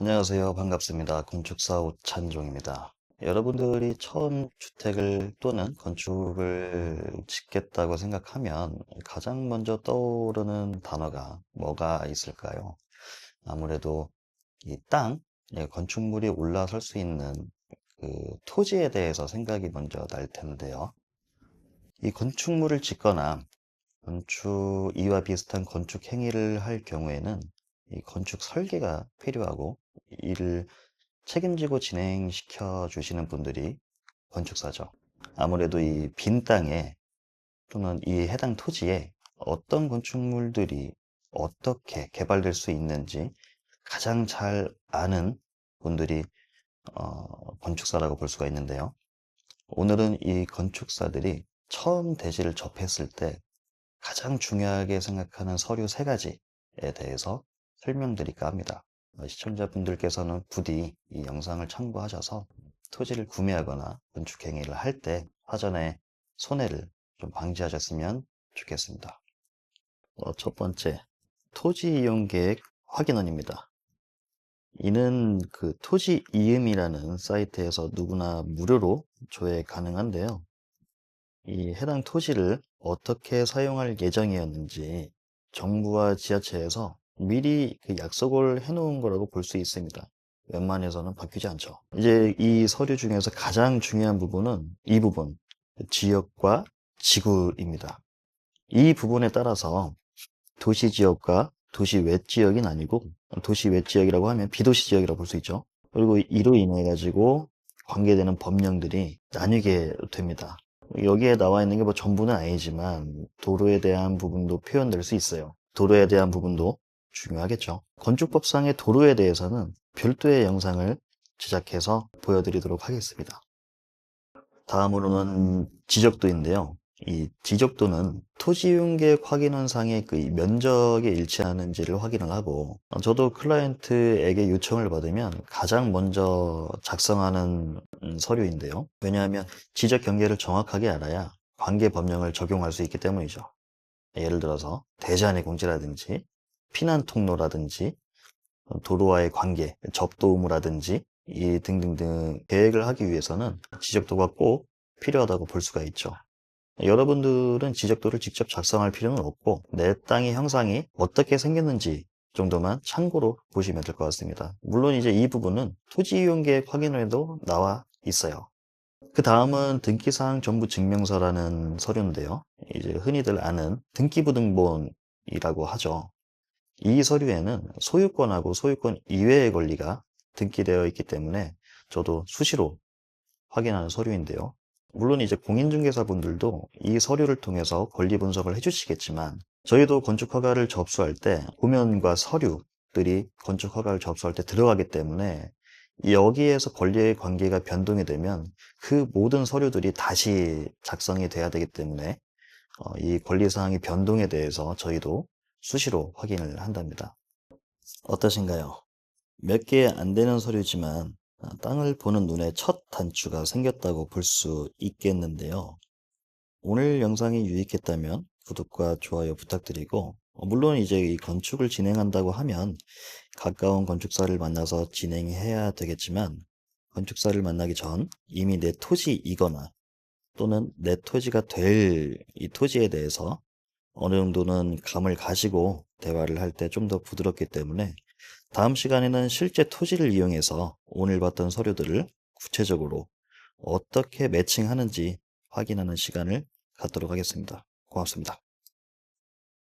안녕하세요. 반갑습니다. 건축사 오찬종입니다. 여러분들이 처음 주택을 또는 건축을 짓겠다고 생각하면 가장 먼저 떠오르는 단어가 뭐가 있을까요? 아무래도 이 땅, 예, 건축물이 올라설 수 있는 그 토지에 대해서 생각이 먼저 날 텐데요. 이 건축물을 짓거나 건축, 이와 비슷한 건축 행위를 할 경우에는 이 건축 설계가 필요하고 이를 책임지고 진행시켜 주시는 분들이 건축사죠. 아무래도 이 빈 땅에 또는 이 해당 토지에 어떤 건축물들이 어떻게 개발될 수 있는지 가장 잘 아는 분들이 어, 건축사라고 볼 수가 있는데요. 오늘은 이 건축사들이 처음 대지를 접했을 때 가장 중요하게 생각하는 서류 세 가지에 대해서 설명드릴까 합니다. 어, 시청자분들께서는 부디 이 영상을 참고하셔서 토지를 구매하거나 건축 행위를 할 때 사전에 손해를 좀 방지하셨으면 좋겠습니다. 어, 첫 번째, 토지 이용 계획 확인원입니다. 이는 그 토지 이음이라는 사이트에서 누구나 무료로 조회 가능한데요. 이 해당 토지를 어떻게 사용할 예정이었는지 정부와 지자체에서 미리 그 약속을 해놓은 거라고 볼 수 있습니다. 웬만해서는 바뀌지 않죠. 이제 이 서류 중에서 가장 중요한 부분은 이 부분, 지역과 지구입니다. 이 부분에 따라서 도시 지역과 도시 외 지역이 아니고 도시 외 지역이라고 하면 비도시 지역이라고 볼 수 있죠. 그리고 이로 인해 가지고 관계되는 법령들이 나뉘게 됩니다. 여기에 나와 있는 게 뭐 전부는 아니지만 도로에 대한 부분도 표현될 수 있어요. 도로에 대한 부분도 중요하겠죠. 건축법상의 도로에 대해서는 별도의 영상을 제작해서 보여드리도록 하겠습니다. 다음으로는 지적도인데요. 이 지적도는 토지용계획 확인원상의 그 면적에 일치하는지를 확인을 하고 저도 클라이언트에게 요청을 받으면 가장 먼저 작성하는 음, 서류인데요. 왜냐하면 지적 경계를 정확하게 알아야 관계 법령을 적용할 수 있기 때문이죠. 예를 들어서 대전의 공지라든지 피난 통로라든지 도로와의 관계, 접도 의무라든지 이 등등등 계획을 하기 위해서는 지적도가 꼭 필요하다고 볼 수가 있죠. 여러분들은 지적도를 직접 작성할 필요는 없고 내 땅의 형상이 어떻게 생겼는지 정도만 참고로 보시면 될 것 같습니다. 물론 이제 이 부분은 토지 이용 계획 확인에도 나와 있어요. 그 다음은 등기사항 전부 증명서라는 서류인데요. 이제 흔히들 아는 등기부등본이라고 하죠. 이 서류에는 소유권하고 소유권 이외의 권리가 등기되어 있기 때문에 저도 수시로 확인하는 서류인데요. 물론 이제 공인중개사분들도 이 서류를 통해서 권리 분석을 해주시겠지만 저희도 건축허가를 접수할 때 도면과 서류들이 건축허가를 접수할 때 들어가기 때문에 여기에서 권리의 관계가 변동이 되면 그 모든 서류들이 다시 작성이 돼야 되기 때문에 어, 이 권리사항의 변동에 대해서 저희도 수시로 확인을 한답니다. 어떠신가요? 몇 개 안 되는 서류지만 아, 땅을 보는 눈에 첫 단추가 생겼다고 볼 수 있겠는데요. 오늘 영상이 유익했다면 구독과 좋아요 부탁드리고 어, 물론 이제 이 건축을 진행한다고 하면 가까운 건축사를 만나서 진행해야 되겠지만 건축사를 만나기 전 이미 내 토지이거나 또는 내 토지가 될 이 토지에 대해서 어느 정도는 감을 가지고 대화를 할 때 좀 더 부드럽기 때문에 다음 시간에는 실제 토지를 이용해서 오늘 봤던 서류들을 구체적으로 어떻게 매칭하는지 확인하는 시간을 갖도록 하겠습니다. 고맙습니다.